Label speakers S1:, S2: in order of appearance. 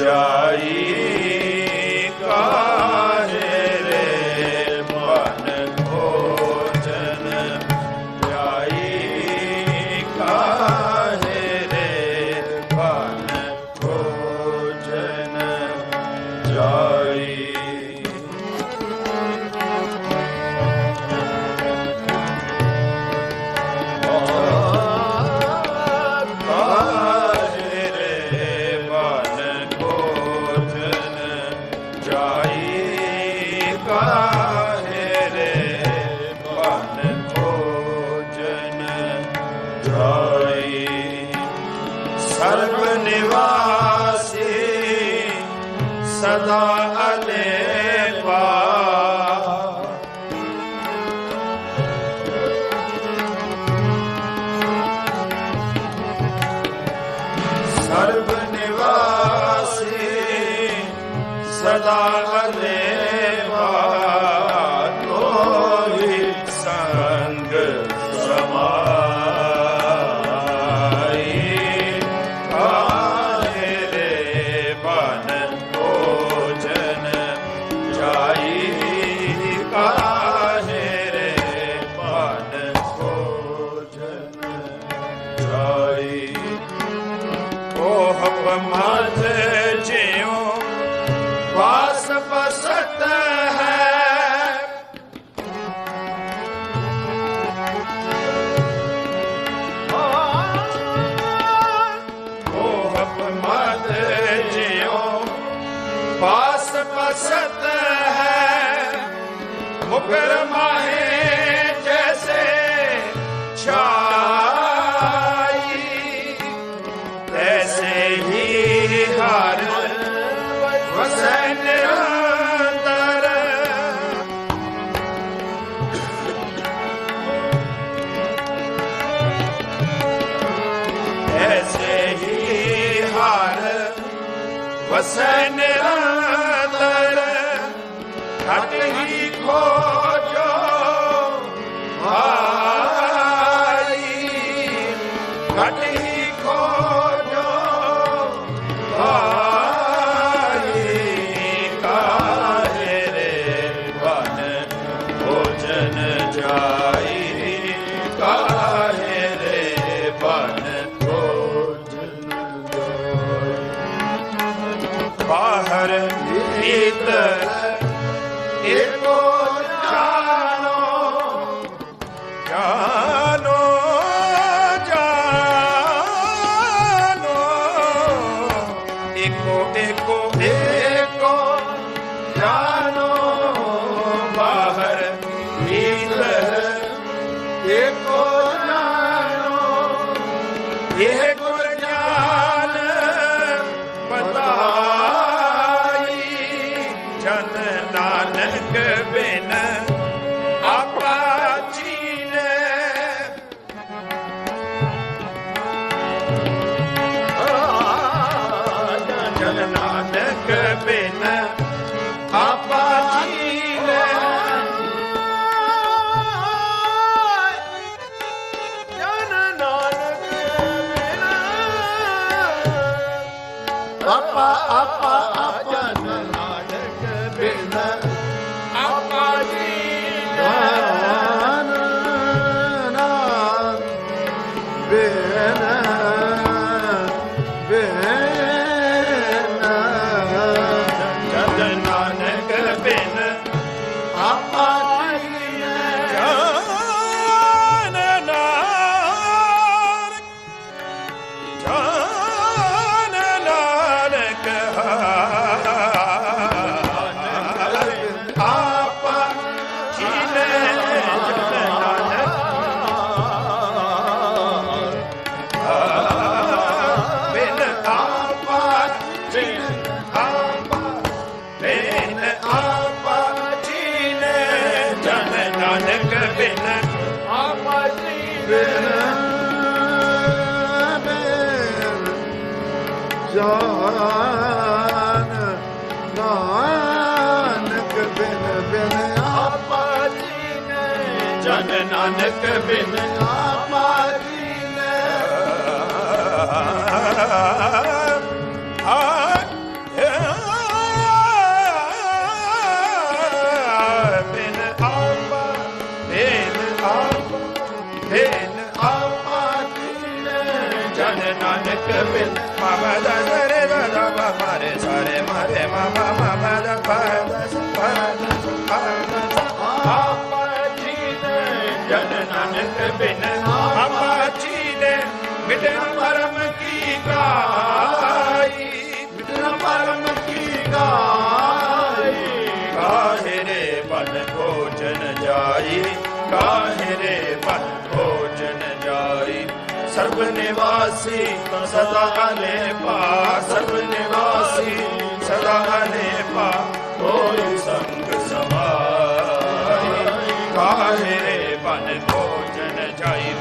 S1: जाई ਸਰਬ ਸਦਾ ਅਲੇ my ਵਸੈ ਨਿਰੰਤਰ ਐਸੇ ਹੀ ਹਰ ਵਸੈ ਨਿਰੰਤਰ ਘਟ ਹੀ ਖੋਜੋ ਭਾਈ ਘਟ ਹੀ ਜਾਈ ਕਾਹੇ ਰੇ ਬਨ ਭੋਜਨ ਜਾਈ। ਬਾਹਰ ਭੀਤਰ ਏਕੋ ਜਾਨੋ ਜਾਨੋ ਜਾਨੋ। ਏਕੋ ਏਕੋ ਏਕੋ ਜਾਨੋ। ਨਾਨਕ ਬਿਨ ਆਪਾ ਜਾਨ ਨਾਨਕ ਬਿਨ ਬਿਨ
S2: ਆਪਾ
S1: ਜੀਨੇ ਜਨ ਨਾਨਕ ਬਿਨ
S2: ਆਪਾ ਜੀਨੇ
S1: ਕਾਹੇ ਰੇ ਬਨ ਭੋਜਨ ਜਾਈ ਕਾਹੇ ਰੇ ਬਨ ਭੋਜਨ ਜਾਈ ਸਰਬ ਨਿਵਾਸੀ ਸਦਾ ਅਨੇਪਾ ਸਰਬ ਨਿਵਾਸੀ ਸਦਾ ਅਨੇਪਾ ਹੋਇ ਸੰਗ ਸਮਾਈ ਕਾਹੇ ਬਨ ਭੋਜਨ ਜਾਈ